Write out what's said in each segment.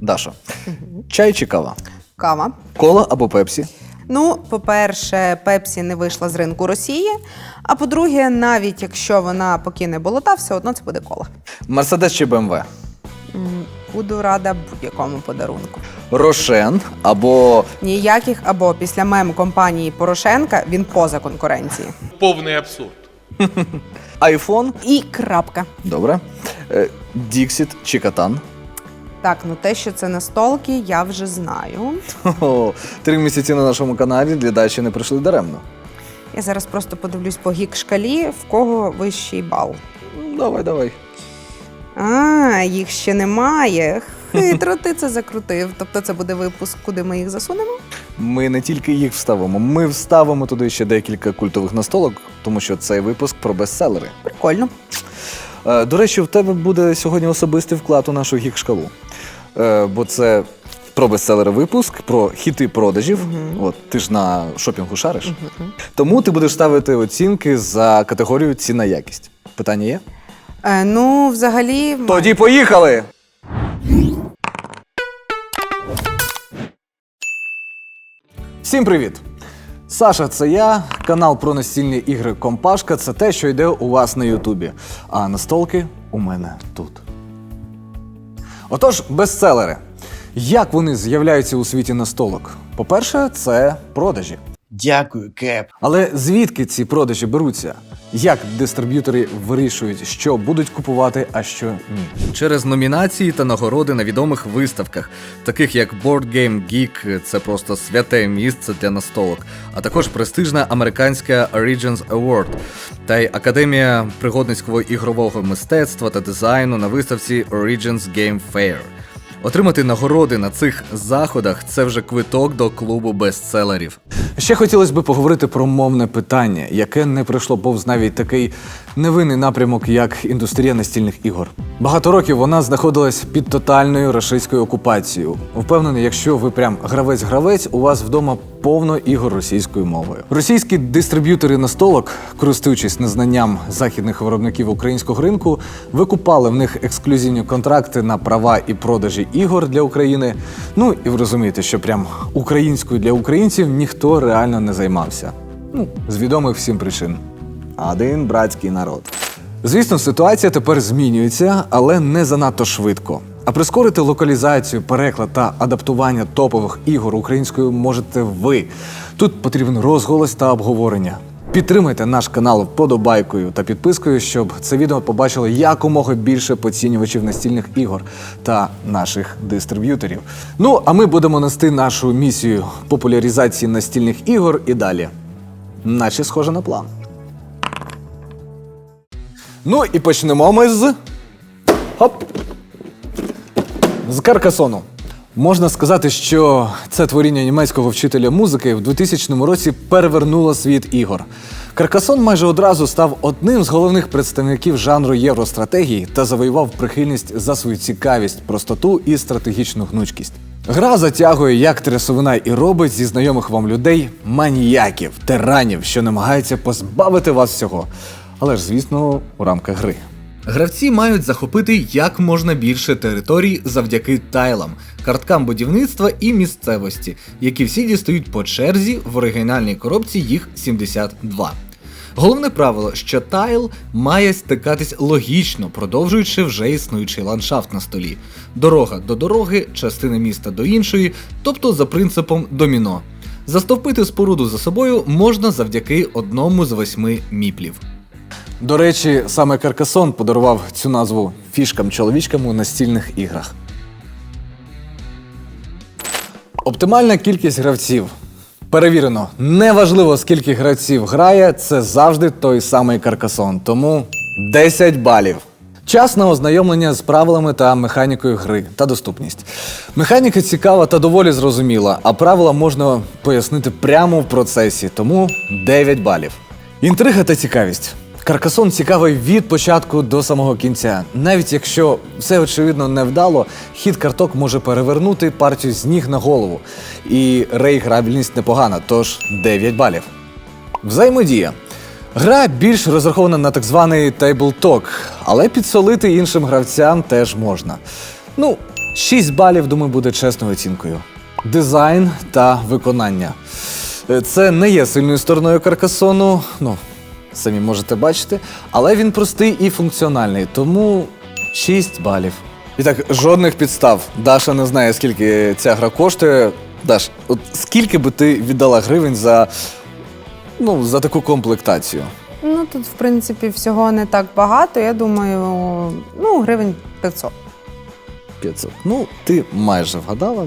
Даша, чай чи кава? Кава. Кола або пепсі? Ну, по-перше, Пепсі не вийшла з ринку Росії. А по-друге, навіть якщо вона покине болота, все одно це буде кола. Мерседес чи БМВ? Буду рада будь-якому подарунку. Рошен або Ніяких або після мем компанії Порошенка він поза конкуренції. Повний абсурд. айфон? І крапка. Добре. Е, Діксіт чи катан? Так, ну те, що це настолки, я вже знаю. Хо-хо. Три місяці на нашому каналі глядачі не прийшли даремно. Я зараз просто подивлюсь по гік шкалі, в кого вищий бал. Давай, давай. А, їх ще немає. Хитро ти це закрутив. Тобто це буде випуск, куди ми їх засунемо? Ми не тільки їх вставимо, ми вставимо туди ще декілька культових настолок, тому що цей випуск про бестселери. Прикольно. Е, До речі, в тебе буде сьогодні особистий вклад у нашу гік-шкалу. Е, Бо це про бестселери випуск, про хіти продажів. От ти ж на шопінгу шариш. Тому ти будеш ставити оцінки за категорію ціна якість. Питання є? Е, ну, взагалі, Тоді поїхали! Всім привіт! Саша, це я. Канал про настільні ігри Компашка. Це те, що йде у вас на Ютубі. А настолки у мене тут. Отож, бестселери. Як вони з'являються у світі настолок? По-перше, це продажі. Дякую, Кеп. Але звідки ці продажі беруться? Як дистриб'ютори вирішують, що будуть купувати, а що ні? Через номінації та нагороди на відомих виставках, таких як Board Game Geek, це просто святе місце для настолок, а також престижна американська Origins Award та й Академія пригодницького ігрового мистецтва та дизайну на виставці Origins Game Fair. Отримати нагороди на цих заходах це вже квиток до клубу бестселерів. Ще хотілося б поговорити про мовне питання, яке не пройшло повз навіть такий невинний напрямок, як індустрія настільних ігор. Багато років вона знаходилась під тотальною рашистською окупацією. Впевнений, якщо ви прям гравець-гравець, у вас вдома повно ігор російською мовою. Російські дистриб'ютори настолок, користуючись незнанням західних виробників українського ринку, викупали в них ексклюзивні контракти на права і продажі ігор для України. Ну і ви розумієте, що прям українською для українців ніхто реально не займався. Ну, з відомих всім причин. Один братський народ. Звісно, ситуація тепер змінюється, але не занадто швидко. А прискорити локалізацію, переклад та адаптування топових ігор українською можете ви. Тут потрібен розголос та обговорення. Підтримайте наш канал вподобайкою та підпискою, щоб це відео побачило якомога більше поцінювачів настільних ігор та наших дистриб'юторів. Ну а ми будемо нести нашу місію популяризації настільних ігор і далі. Наче схоже на план. Ну і почнемо ми з. Хоп! З Каркасону. Можна сказати, що це творіння німецького вчителя музики в 2000 році перевернуло світ ігор. Каркасон майже одразу став одним з головних представників жанру євростратегії та завоював прихильність за свою цікавість, простоту і стратегічну гнучкість. Гра затягує як трясовина і робить зі знайомих вам людей маніяків, тиранів, що намагаються позбавити вас всього. Але ж, звісно, у рамках гри. Гравці мають захопити як можна більше територій завдяки тайлам, карткам будівництва і місцевості, які всі дістають по черзі в оригінальній коробці їх 72. Головне правило, що тайл має стикатись логічно, продовжуючи вже існуючий ландшафт на столі. Дорога до дороги, частина міста до іншої, тобто за принципом доміно. Застовпити споруду за собою можна завдяки одному з восьми міплів. До речі, саме Каркасон подарував цю назву фішкам-чоловічкам у настільних іграх. Оптимальна кількість гравців. Перевірено, неважливо скільки гравців грає, це завжди той самий Каркасон, тому 10 балів. Час на ознайомлення з правилами та механікою гри та доступність. Механіка цікава та доволі зрозуміла, а правила можна пояснити прямо в процесі, тому 9 балів. Інтрига та цікавість. Каркасон цікавий від початку до самого кінця. Навіть якщо все очевидно невдало, хід карток може перевернути партію з ніг на голову. І реіграбільність непогана, тож 9 балів. Взаємодія. Гра більш розрахована на так званий тейблток, але підсолити іншим гравцям теж можна. Ну, 6 балів, думаю, буде чесною оцінкою. Дизайн та виконання. Це не є сильною стороною каркасону, ну, самі можете бачити, але він простий і функціональний, тому 6 балів. І так, жодних підстав. Даша не знає, скільки ця гра коштує. Даш, от скільки би ти віддала гривень за, ну, за таку комплектацію? Ну тут, в принципі, всього не так багато. Я думаю, ну, гривень 500. 500. Ну, ти майже вгадала.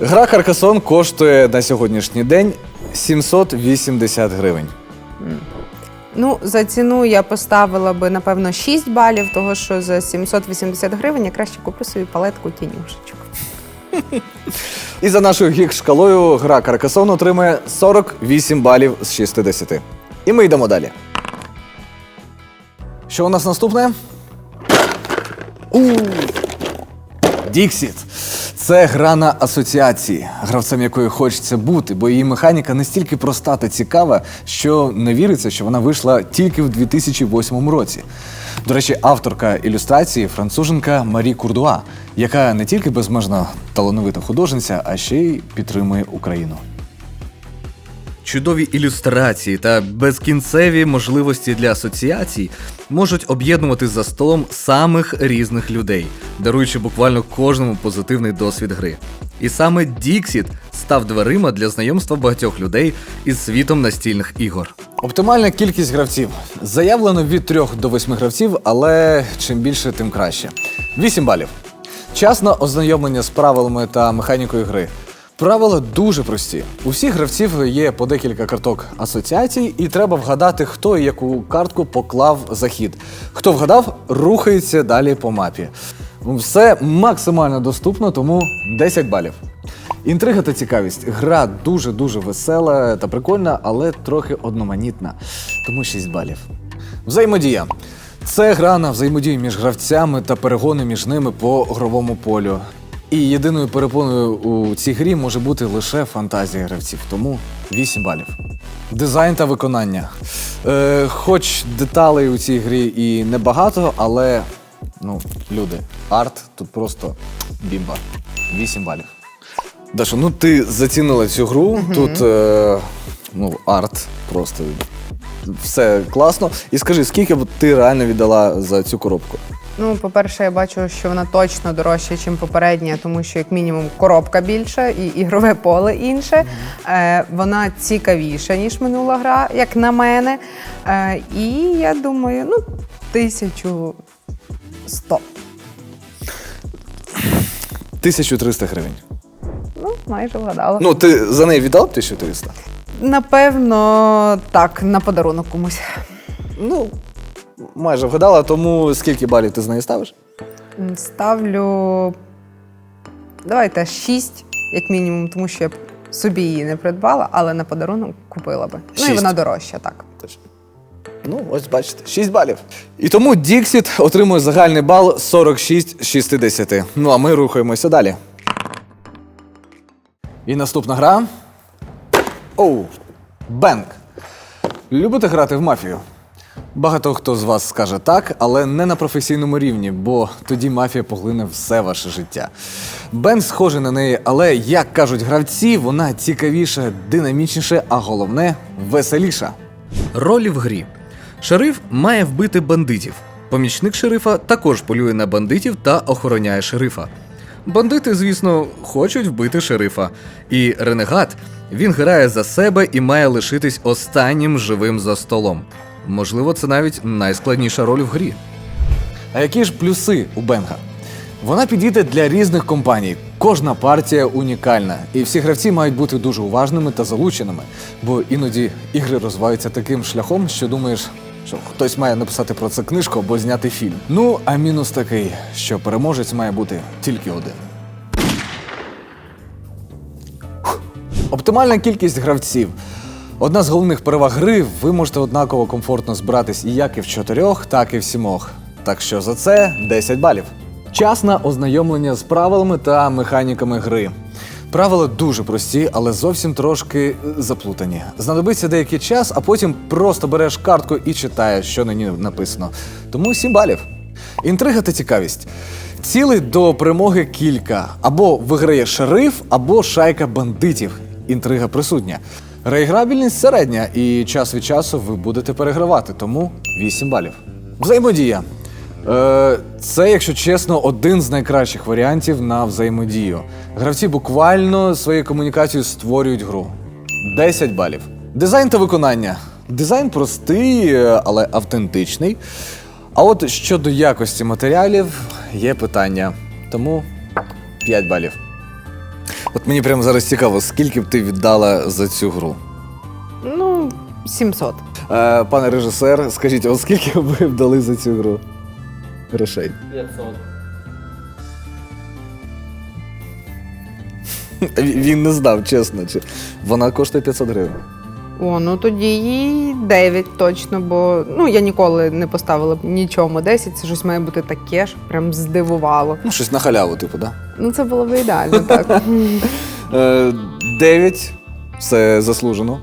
Гра Каркасон коштує на сьогоднішній день 780 гривень. Ну, за ціну я поставила би, напевно, 6 балів, того що за 780 гривень я краще куплю собі палетку тінюшечок. І за нашою гік-шкалою гра Каркасон отримує 48 балів з 60. І ми йдемо далі. Що у нас наступне? У Діксіт. Це гра на асоціації, гравцем якої хочеться бути, бо її механіка настільки проста та цікава, що не віриться, що вона вийшла тільки в 2008 році. До речі, авторка ілюстрації француженка Марі Курдуа, яка не тільки безмежно талановита художниця, а ще й підтримує Україну. Чудові ілюстрації та безкінцеві можливості для асоціацій можуть об'єднувати за столом самих різних людей, даруючи буквально кожному позитивний досвід гри. І саме Dixit став дверима для знайомства багатьох людей із світом настільних ігор. Оптимальна кількість гравців. Заявлено від 3 до 8 гравців, але чим більше, тим краще. 8 балів. Час на ознайомлення з правилами та механікою гри. Правила дуже прості. У всіх гравців є по декілька карток асоціацій, і треба вгадати, хто і яку картку поклав за хід. Хто вгадав, рухається далі по мапі. Все максимально доступно, тому 10 балів. Інтрига та цікавість. Гра дуже-дуже весела та прикольна, але трохи одноманітна. Тому 6 балів. Взаємодія. Це гра на взаємодію між гравцями та перегони між ними по гровому полю. І єдиною перепоною у цій грі може бути лише фантазія гравців, тому 8 балів. Дизайн та виконання. Е, хоч деталей у цій грі і небагато, але ну, люди, арт тут просто бімба. 8 балів. Даша, ну ти зацінила цю гру. Тут е, ну, арт просто все класно. І скажи, скільки б ти реально віддала за цю коробку? Ну, по-перше, я бачу, що вона точно дорожча, ніж попередня, тому що як мінімум коробка більша і ігрове поле інше. Е, вона цікавіша, ніж минула гра, як на мене. Е, і я думаю, ну, тисячу сто. 1300 гривень. Ну, майже вгадала. Ну, ти за неї віддав 1300? Напевно, так, на подарунок комусь. Ну, майже вгадала, тому скільки балів ти з неї ставиш? Ставлю. Давайте шість, як мінімум, тому що я б собі її не придбала, але на подарунок купила би. Ну і Шість. вона дорожча, так. Точно. Ну, ось бачите, 6 балів. І тому Діксіт отримує загальний бал 46 з 60. Ну а ми рухаємося далі. І наступна гра. Оу, Бенк. Любите грати в мафію? Багато хто з вас скаже так, але не на професійному рівні, бо тоді мафія поглине все ваше життя. Бен схожий на неї, але, як кажуть гравці, вона цікавіша, динамічніша, а головне веселіша. Ролі в грі. Шериф має вбити бандитів. Помічник шерифа також полює на бандитів та охороняє шерифа. Бандити, звісно, хочуть вбити шерифа. І ренегат він грає за себе і має лишитись останнім живим за столом. Можливо, це навіть найскладніша роль в грі. А які ж плюси у Бенга? Вона підійде для різних компаній. Кожна партія унікальна, і всі гравці мають бути дуже уважними та залученими, бо іноді ігри розвиваються таким шляхом, що думаєш, що хтось має написати про це книжку або зняти фільм. Ну, а мінус такий, що переможець має бути тільки один. Оптимальна кількість гравців. Одна з головних переваг гри ви можете однаково комфортно збиратись і як і в чотирьох, так і в сімох. Так що за це 10 балів. Час на ознайомлення з правилами та механіками гри. Правила дуже прості, але зовсім трошки заплутані. Знадобиться деякий час, а потім просто береш картку і читаєш, що на ній написано. Тому 7 балів. Інтрига та цікавість. Цілей до перемоги кілька. Або виграє шериф, або шайка бандитів. Інтрига присутня. Реіграбільність середня, і час від часу ви будете перегравати, тому 8 балів. Взаємодія. Е, це, якщо чесно, один з найкращих варіантів на взаємодію. Гравці буквально своєю комунікацією створюють гру. 10 балів. Дизайн та виконання. Дизайн простий, е, але автентичний. А от щодо якості матеріалів є питання. Тому 5 балів. От мені прямо зараз цікаво, скільки б ти віддала за цю гру? Ну, 700. Е, пане режисер, скажіть, от скільки ви б дали за цю гру? Грошей. 500. Він не знав, чесно. Чи... Вона коштує 500 гривень. О, ну тоді їй 9 точно, бо ну я ніколи не поставила б нічому 10, це щось має бути таке, що прям здивувало. Ну, щось на халяву, типу, да? Ну це було б ідеально, так. Е, 9 це заслужено.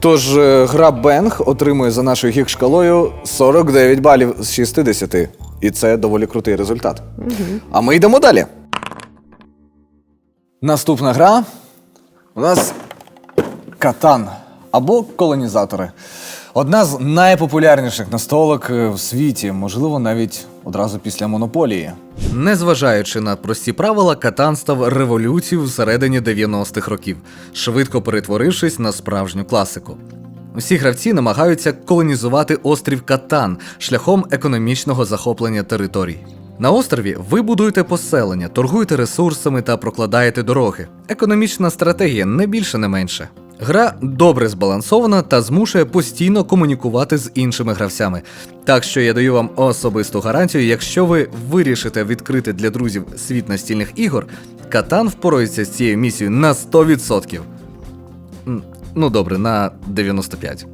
Тож е, гра Бенг отримує за нашою гік шкалою 49 балів з 60. І це доволі крутий результат. А ми йдемо далі. Наступна гра у нас Катан або колонізатори. Одна з найпопулярніших настолок е, в світі, можливо, навіть одразу після монополії. Незважаючи на прості правила, Катан став революцією всередині 90-х років, швидко перетворившись на справжню класику. Всі гравці намагаються колонізувати острів Катан шляхом економічного захоплення територій. На острові ви будуєте поселення, торгуєте ресурсами та прокладаєте дороги. Економічна стратегія не більше, не менше. Гра добре збалансована та змушує постійно комунікувати з іншими гравцями. Так що я даю вам особисту гарантію, якщо ви вирішите відкрити для друзів світ настільних ігор, Катан впорається з цією місією на 100%. Ну добре, на 95%.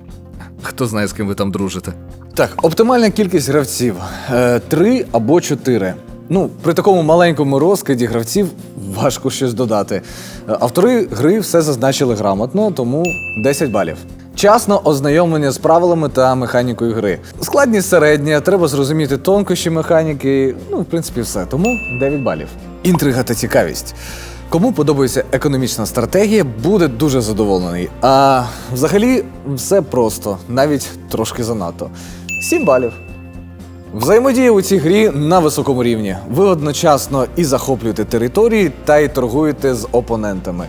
Хто знає, з ким ви там дружите. Так, оптимальна кількість гравців е, три або чотири. Ну, при такому маленькому розкиді гравців важко щось додати. Е, Автори гри все зазначили грамотно, тому 10 балів. Часно ознайомлення з правилами та механікою гри. Складність середня, треба зрозуміти тонкощі механіки. Ну, в принципі, все. Тому 9 балів. Інтрига та цікавість. Кому подобається економічна стратегія, буде дуже задоволений. А взагалі все просто, навіть трошки занадто. 7 балів. Взаємодія у цій грі на високому рівні. Ви одночасно і захоплюєте території та й торгуєте з опонентами.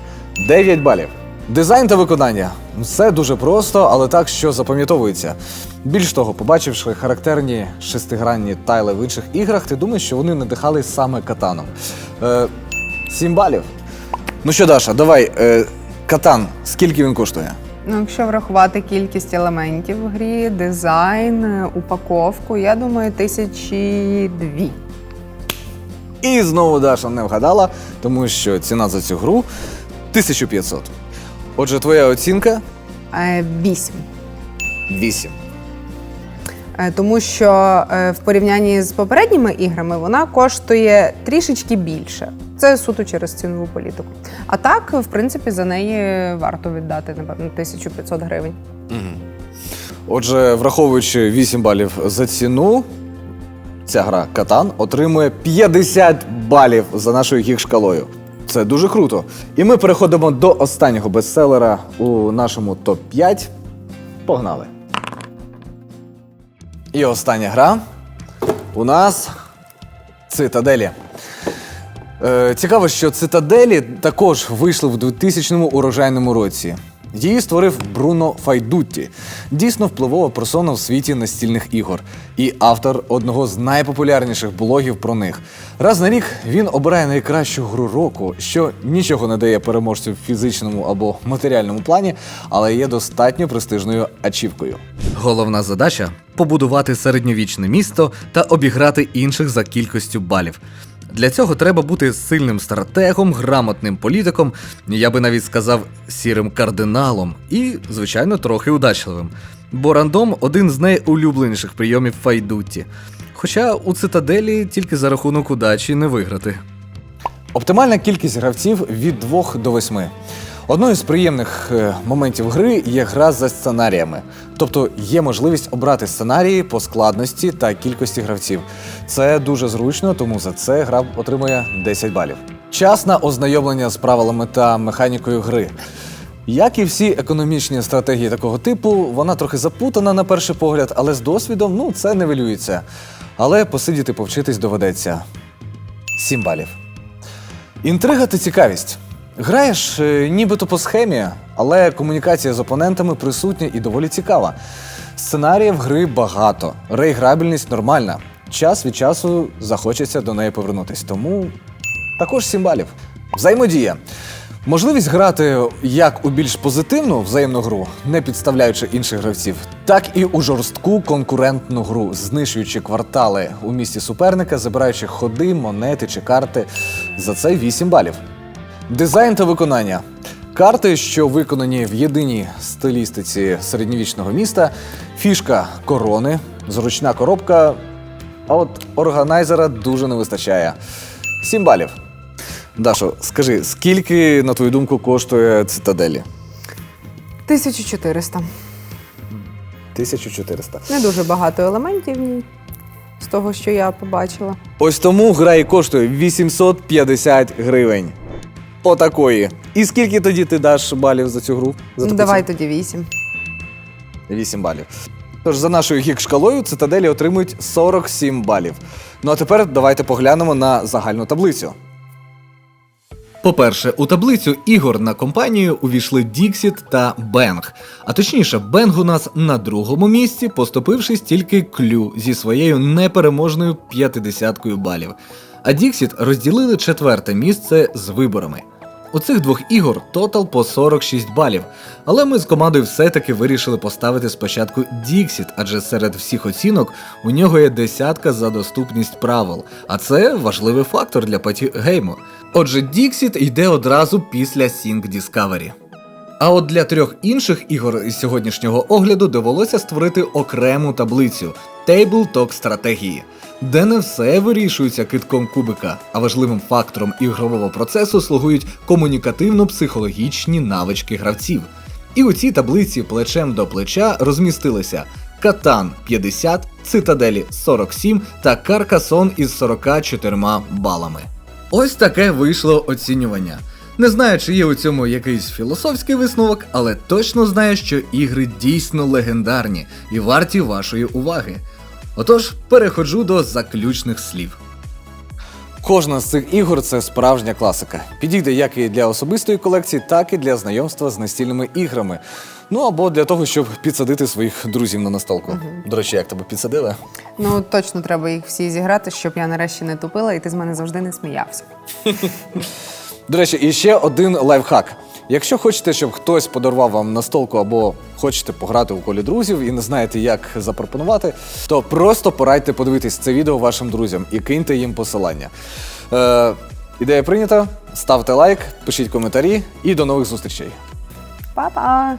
9 балів. Дизайн та виконання. Все дуже просто, але так, що запам'ятовується. Більш того, побачивши характерні шестигранні тайли в інших іграх, ти думаєш, що вони надихали саме катаном. Е, 7 балів. Ну що, Даша, давай. Е, катан, скільки він коштує? Ну, якщо врахувати кількість елементів в грі, дизайн, е, упаковку, я думаю, тисячі дві. І знову Даша не вгадала, тому що ціна за цю гру 1500. Отже, твоя оцінка Е, Вісім. 8. Е, Тому що е, в порівнянні з попередніми іграми вона коштує трішечки більше. Це суто через цінову політику. А так, в принципі, за неї варто віддати, напевно, 1500 гривень. Отже, враховуючи 8 балів за ціну, ця гра Катан отримує 50 балів за нашою гік шкалою. Це дуже круто. І ми переходимо до останнього бестселера у нашому топ-5. Погнали. І остання гра у нас Цитаделі. Е, цікаво, що цитаделі також вийшли в 2000 урожайному році. Її створив Бруно Файдутті, дійсно впливова персона в світі настільних ігор, і автор одного з найпопулярніших блогів про них. Раз на рік він обирає найкращу гру року, що нічого не дає переможцю в фізичному або матеріальному плані, але є достатньо престижною ачівкою. Головна задача побудувати середньовічне місто та обіграти інших за кількістю балів. Для цього треба бути сильним стратегом, грамотним політиком, я би навіть сказав сірим кардиналом і, звичайно, трохи удачливим. Бо рандом один з найулюбленіших прийомів Файдутті. Хоча у цитаделі тільки за рахунок удачі не виграти. Оптимальна кількість гравців від 2 до 8. Одною з приємних е, моментів гри є гра за сценаріями, тобто є можливість обрати сценарії по складності та кількості гравців. Це дуже зручно, тому за це гра отримує 10 балів. Час на ознайомлення з правилами та механікою гри. Як і всі економічні стратегії такого типу, вона трохи запутана на перший погляд, але з досвідом ну, це нивелюється. Але посидіти повчитись доведеться. 7 балів. Інтрига та цікавість. Граєш е, нібито по схемі, але комунікація з опонентами присутня і доволі цікава. Сценаріїв гри багато, реіграбельність нормальна. Час від часу захочеться до неї повернутись. Тому також 7 балів. Взаємодія. Можливість грати як у більш позитивну взаємну гру, не підставляючи інших гравців, так і у жорстку конкурентну гру, знищуючи квартали у місті суперника, забираючи ходи, монети чи карти. За це 8 балів. Дизайн та виконання. Карти, що виконані в єдиній стилістиці середньовічного міста, фішка корони, зручна коробка. А от органайзера дуже не вистачає. 7 балів. Дашо, скажи, скільки, на твою думку, коштує цитаделі? 1400. 1400. Не дуже багато елементів в ній, з того, що я побачила. Ось тому гра і коштує 850 гривень. Отакої. І скільки тоді ти даш балів за цю гру? За Ну, таку давай тоді 8. 8 балів. Тож за нашою гік-шкалою цитаделі отримують 47 балів. Ну а тепер давайте поглянемо на загальну таблицю. По-перше, у таблицю ігор на компанію увійшли Dixit та Bang. А точніше, Bang у нас на другому місці, поступившись тільки клю зі своєю непереможною 50 балів. А Dixit розділили четверте місце з виборами. У цих двох ігор тотал по 46 балів. Але ми з командою все-таки вирішили поставити спочатку Dixit, адже серед всіх оцінок у нього є десятка за доступність правил, а це важливий фактор для паті-гейму. Отже, Dixit йде одразу після Sync Discovery. А от для трьох інших ігор із сьогоднішнього огляду довелося створити окрему таблицю Tabletop стратегії, де не все вирішується китком кубика, а важливим фактором ігрового процесу слугують комунікативно-психологічні навички гравців. І у цій таблиці плечем до плеча розмістилися Катан 50, Цитаделі 47 та Каркасон із 44 балами. Ось таке вийшло оцінювання. Не знаю, чи є у цьому якийсь філософський висновок, але точно знаю, що ігри дійсно легендарні і варті вашої уваги. Отож, переходжу до заключних слів. Кожна з цих ігор це справжня класика. Підійде як і для особистої колекції, так і для знайомства з настільними іграми. Ну або для того, щоб підсадити своїх друзів на настолку. До речі, як тебе підсадили? Ну, точно треба їх всі зіграти, щоб я нарешті не тупила і ти з мене завжди не сміявся. До речі, і ще один лайфхак. Якщо хочете, щоб хтось подарував вам настолку або хочете пограти у колі друзів і не знаєте, як запропонувати, то просто порадьте подивитись це відео вашим друзям і киньте їм посилання. Е, ідея прийнята. Ставте лайк, пишіть коментарі і до нових зустрічей. Па-па!